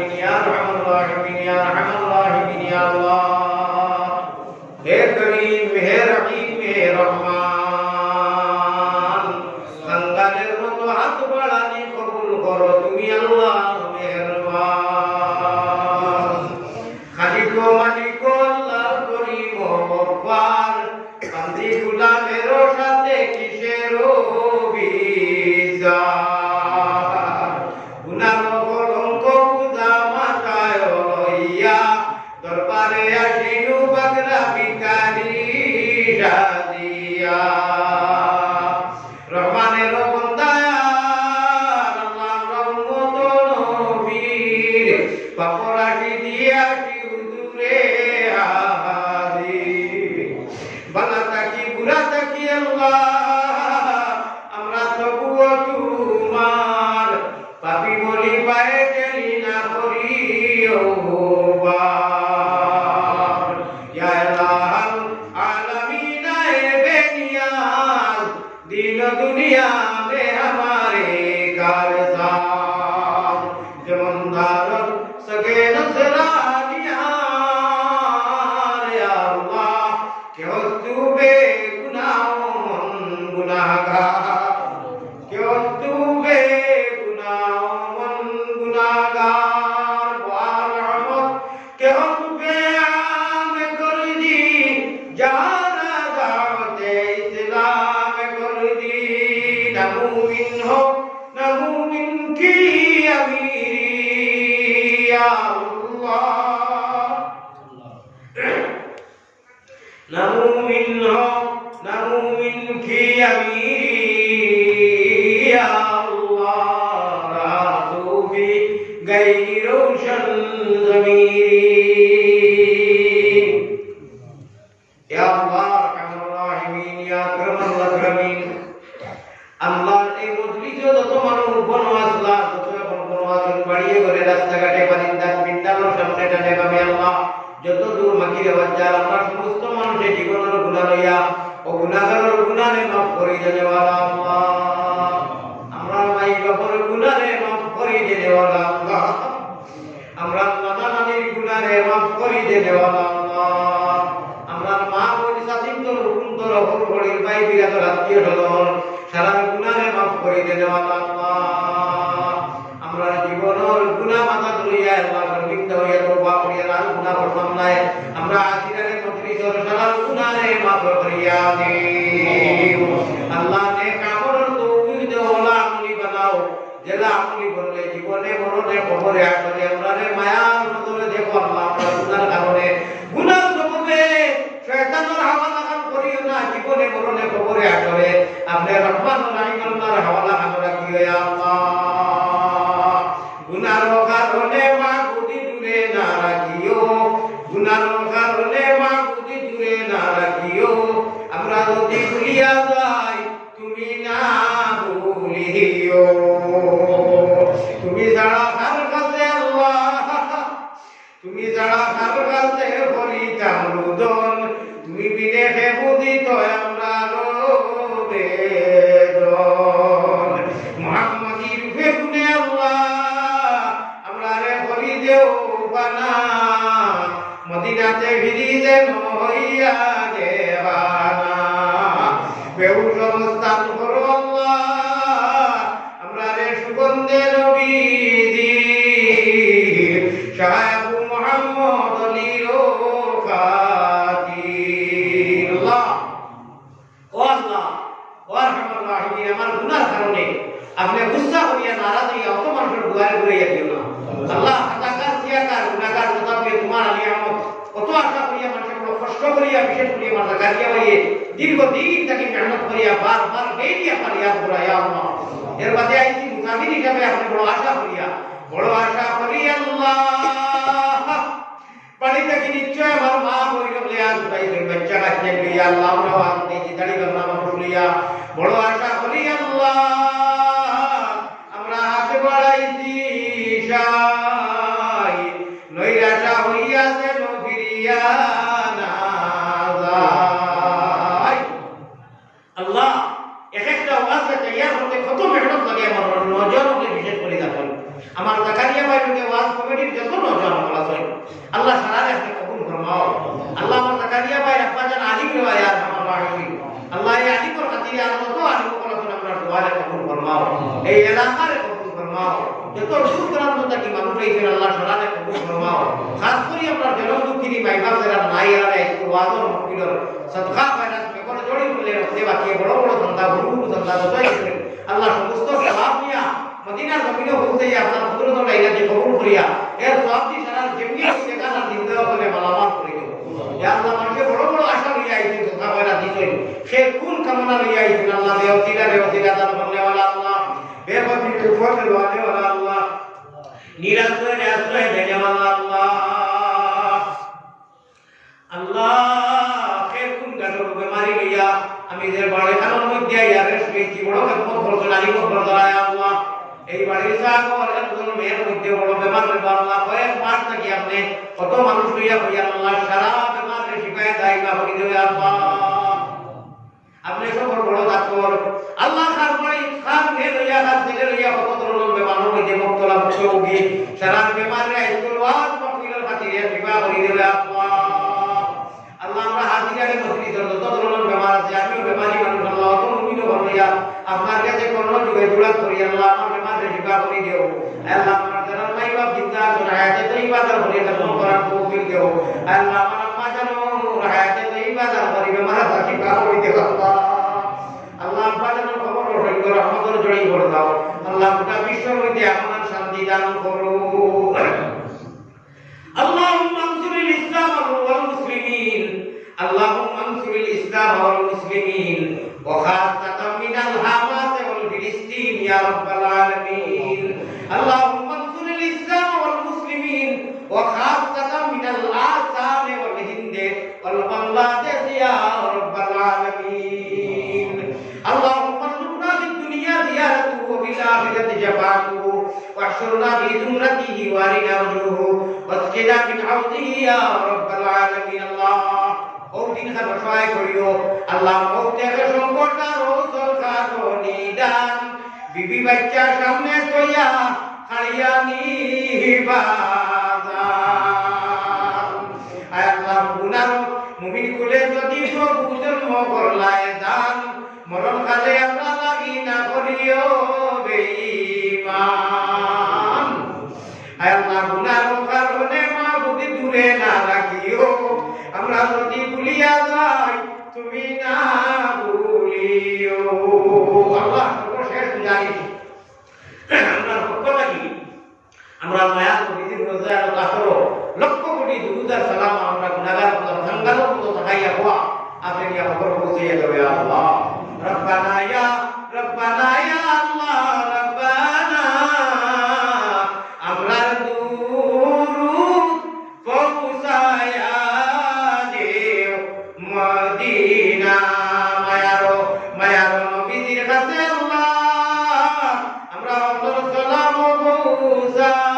الراحمين يا ارحم الراحمين يا ارحم الراحمين يا الله हे करीम हे रहीम हे रहमान দরবারে আসিনু বাগরা ভিখারি সাজিয়া রহমানের পাপরাশি দিয়াছি হুজুরে হাজির বালা তাকি আল্লাহ। দুনিয়া না মুমিন হো না মুমিন কি আমিরি ইয়া আল্লাহ। না মুমিন হো মাকিরে বাচ্চার আমরা সমস্ত মানুষের জীবনের গুণা লইয়া ও গুণাগারের গুণারে মাফ করি আমরা মাই মাফ করি গুণারে মাফ করি আমরা মা আত্মীয় স্বজন, সারা মাফ করে আমরা জীবনের গুনাহ মাথা তুলিয়া আল্লাহ শর্মিন্দা হইয়া করিয়া আর গুনাহ করতাম নাই আমরা আখিরাতে মজলিসের গুনারে মাফ করিয়া দিও আল্লাহ নে কামর তৌফিক দে ওলা আমলি বানাও জেলা আমলি করলে জীবনে মরণে কবরে আসলে আমরা মায়ার নজরে দেখো আল্লাহ আমরা গুনার কারণে। গুনার সববে শয়তানের হাওয়ালা কাম করিও না, জীবনে মরণে কবরে আসলে। আপনি রহমান রাহিম আল্লাহর হাওয়ালা কাম রাখিও ইয়া আল্লাহ। গুনার কারণে মা গুদি দূরে না রাখিও। গুনার কারণে মা গুদি দূরে না রাখিও, আমরা যদি ভুলিয়া যাই, তুমি না ভুলিও। তুমি যারা কার কাছে আল্লাহ, তুমি যারা কার কাছে বলি চামরুদন, তুমি বিদেশে বুদিত আমরা বেদন হইয়া আপনি গুসা করিয়া নারাজ হইয়া অত মানুষের দুয়ারে ঘুরাইয়া দিও না। আল্লাহ হাতাকার সিয়াকার গুনাহগার মোতাবেক তোমার আলী আহমদ কত আশা করিয়া মানুষের বড় কষ্ট করিয়া বিশেষ করিয়া মাথা কাটিয়া হইয়ে দীর্ঘদিন তাকে মেহনত করিয়া বারবার বেরিয়া পারিয়া ঘুরাইয়া আল্লাহ এর বাদে আইছি মুকাবিল হিসাবে আপনি বড় আশা করিয়া, বড় আশা করি আল্লাহ পানি থেকে নিশ্চয় আমার মা বইল বলে আজ ভাই বাচ্চা কাছে আল্লাহ আমরা আপনি গঙ্গা মানুষ বড় আশা করি আল্লাহ প্রান্ত থেকে মানুষ এইছেন আল্লাহ সরালে কবুল ফরমাও। খাস করে আপনার জনম দুঃখিনী মাইবাপ যারা নাই, এরা একটু ওয়াজর মকিলর সদকা ফায়নাস পেপারে জড়ি বললে রক্তে বাকি বড় বড় ধন্দা বড় ধন্দা করেন আল্লাহ সমস্ত সলাপ নিয়া মদিনার জমিনে পৌঁছে আপনার হুজুর তোলা ইলাকে কবুল করিয়া এর সব দি সারা হইছে কানা দিন দেওয়া বলে মালামাল করে ইয়া আল্লাহ মানুষকে বড় বড় আশা লইয়া আইছেন সদকা ফায়নাস দিছেন। সে কোন কামনা লইয়া আইছেন? আল্লাহ দেওতিলা দেওতিলা দান করলে আল্লাহ বেপতি ফজল ওয়ালে ওয়ালা আল্লাহ নিরাশ করে নিরাশ করে দেনে ওয়ালা আল্লাহ আল্লাহ খের কোন গাছর বেমারি লইয়া আমি যে বাড়ি খানোর মধ্যে ইয়ারে শুয়েছি বড় খেদমত করছ নারী কবর ধরায় আল্লাহ এই বাড়ির সাগর একজন মেয়ের মধ্যে বড় বেমার হইব আল্লাহ কয়েক মাস থাকি কত মানুষ লইয়া হইয়া আল্লাহ সারা বেমারে শিখায় দায় না আল্লাহ আপনি সকল বড় ডাক্তার আল্লাহ খান বাড়ি খান কে লইয়া খান ছেলে লইয়া কত ধরনের বেমার হইতে মুক্তলা মুক্ত উগি সারা বেমারে করি করে করে তৌফিক দিও। আল্লাহ আমার আম্মা জানো হায়াতে তৈবা দান করে বেমার শিফা করে দিও আল্লাহ আল্লাহ আব্বা জানো খবর রহিত করো আমাদের জড়িয়ে করে দাও আল্লাহ গোটা বিশ্বের মধ্যে আমার শান্তি দান করো اللهم انصر الاسلام والمسلمين اللهم انصر الاسلام والمسلمين وخاصة من الحماس والفلسطين يا رب العالمين اللهم وفي الآخرة شفاعته واحشرنا في زمرته وارنا وجهه واسقنا من حوضه يا رب العالمين الله ওদিন খানো সহায় করিও আল্লাহ মৌতের সংকট আর ঔষধ খাটো নিদান বিবি বাচ্চা সামনে তৈয়া খাড়িয়া নিবাদান আয় আল্লাহ গুনার মুমিন কুলে যদি প্রভু জন্ম করলায় দান মরণ কালে আমরা সর্বশেষ জানিস আমরা পক্ষ থাকি আমরা মায়া কোটি দিন রোজা আর কাতর লক্ষ কোটি দুরুদার সালাম আমরা গুনাহগার মতো সঙ্গালো মতো তাকাইয়া হওয়া আপনি কি খবর পৌঁছে দেবে আল্লাহ রব্বানা ইয়া রব্বানা ইয়া 감사합니다.